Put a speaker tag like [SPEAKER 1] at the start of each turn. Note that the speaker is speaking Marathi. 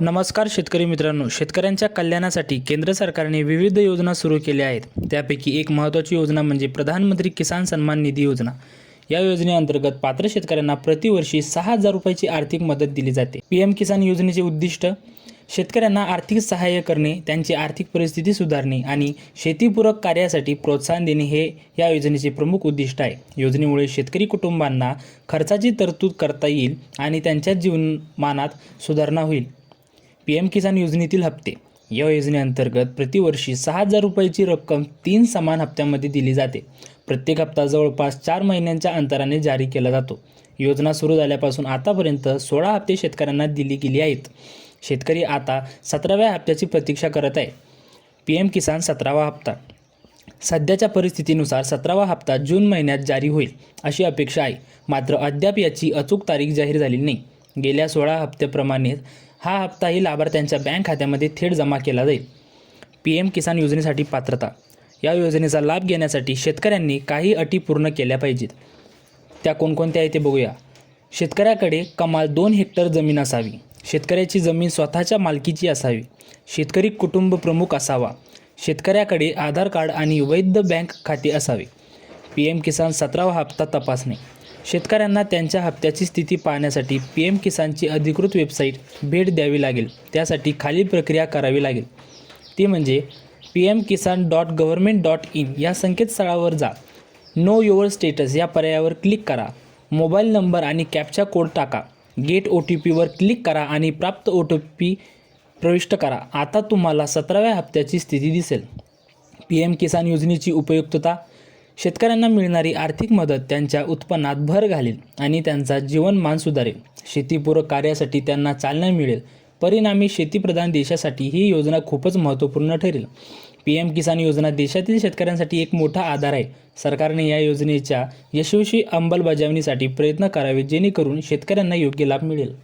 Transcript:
[SPEAKER 1] नमस्कार शेतकरी मित्रांनो शेतकऱ्यांच्या कल्याणासाठी केंद्र सरकारने विविध योजना सुरू केल्या आहेत. त्यापैकी एक महत्त्वाची योजना म्हणजे प्रधानमंत्री किसान सन्मान निधी योजना. या योजनेअंतर्गत पात्र शेतकऱ्यांना प्रतिवर्षी सहा हजार रुपयाची आर्थिक मदत दिली जाते. पी एम किसान योजनेचे उद्दिष्ट शेतकऱ्यांना आर्थिक सहाय्य करणे त्यांची आर्थिक परिस्थिती सुधारणे आणि शेतीपूरक कार्यासाठी प्रोत्साहन देणे हे या योजनेचे प्रमुख उद्दिष्ट आहे. योजनेमुळे शेतकरी कुटुंबांना खर्चाची तरतूद करता येईल आणि त्यांच्या जीवनमानात सुधारणा होईल. पी एम किसान योजनेतील हप्ते. या योजनेअंतर्गत प्रतिवर्षी सहा हजार रुपयाची रक्कम तीन समान हप्त्यांमध्ये दिली जाते. प्रत्येक हप्ता जवळपास चार महिन्यांच्या अंतराने जारी केला जातो. योजना सुरू झाल्यापासून आतापर्यंत सोळा हप्ते शेतकऱ्यांना दिली गेली आहेत. शेतकरी आता सतराव्या हप्त्याची प्रतीक्षा करत आहे. पी एम किसान सतरावा हप्ता. सध्याच्या परिस्थितीनुसार सतरावा हप्ता जून महिन्यात जारी होईल अशी अपेक्षा आहे. मात्र अद्याप याची अचूक तारीख जाहीर झाली नाही. गेल्या सोळा हप्त्याप्रमाणे हा हप्ताही लाभार्थ्यांच्या बँक खात्यामध्ये थेट जमा केला जाईल. पी एम किसान योजनेसाठी पात्रता. या योजनेचा लाभ घेण्यासाठी शेतकऱ्यांनी काही अटी पूर्ण केल्या पाहिजेत. त्या कोणकोणत्या आहे ते बघूया. शेतकऱ्याकडे कमाल दोन हेक्टर जमीन असावी. शेतकऱ्याची जमीन स्वतःच्या मालकीची असावी. शेतकरी कुटुंब प्रमुख असावा. शेतकऱ्याकडे आधार कार्ड आणि वैध बँक खाते असावे. पी एम किसान सतरावा हप्ता तपासणे. शेतकऱ्यांना त्यांच्या हप्त्याची स्थिती पाहण्यासाठी पी एम किसानची अधिकृत वेबसाईट भेट द्यावी लागेल. त्यासाठी खालील प्रक्रिया करावी लागेल. ती म्हणजे P M Kisan dot government dot in या संकेतस्थळावर जा. नो युअर स्टेटस या पर्यायावर क्लिक करा. मोबाईल नंबर आणि कॅपचा कोड टाका. गेट ओ टी पीवर क्लिक करा आणि प्राप्त ओ टी पी प्रविष्ट करा. आता तुम्हाला सतराव्या हप्त्याची स्थिती दिसेल. पी एम किसान योजनेची उपयुक्तता शेतकऱ्यांना मिळणारी आर्थिक मदत त्यांच्या उत्पन्नात भर घालेल आणि त्यांचा जीवनमान सुधारेल. शेतीपूरक कार्यासाठी त्यांना चालना मिळेल. परिणामी शेतीप्रधान देशासाठी ही योजना खूपच महत्त्वपूर्ण ठरेल. पी एम किसान योजना देशातील शेतकऱ्यांसाठी एक मोठा आधार आहे. सरकारने या योजनेच्या यशस्वी अंमलबजावणीसाठी प्रयत्न करावे जेणेकरून शेतकऱ्यांना योग्य लाभ मिळेल.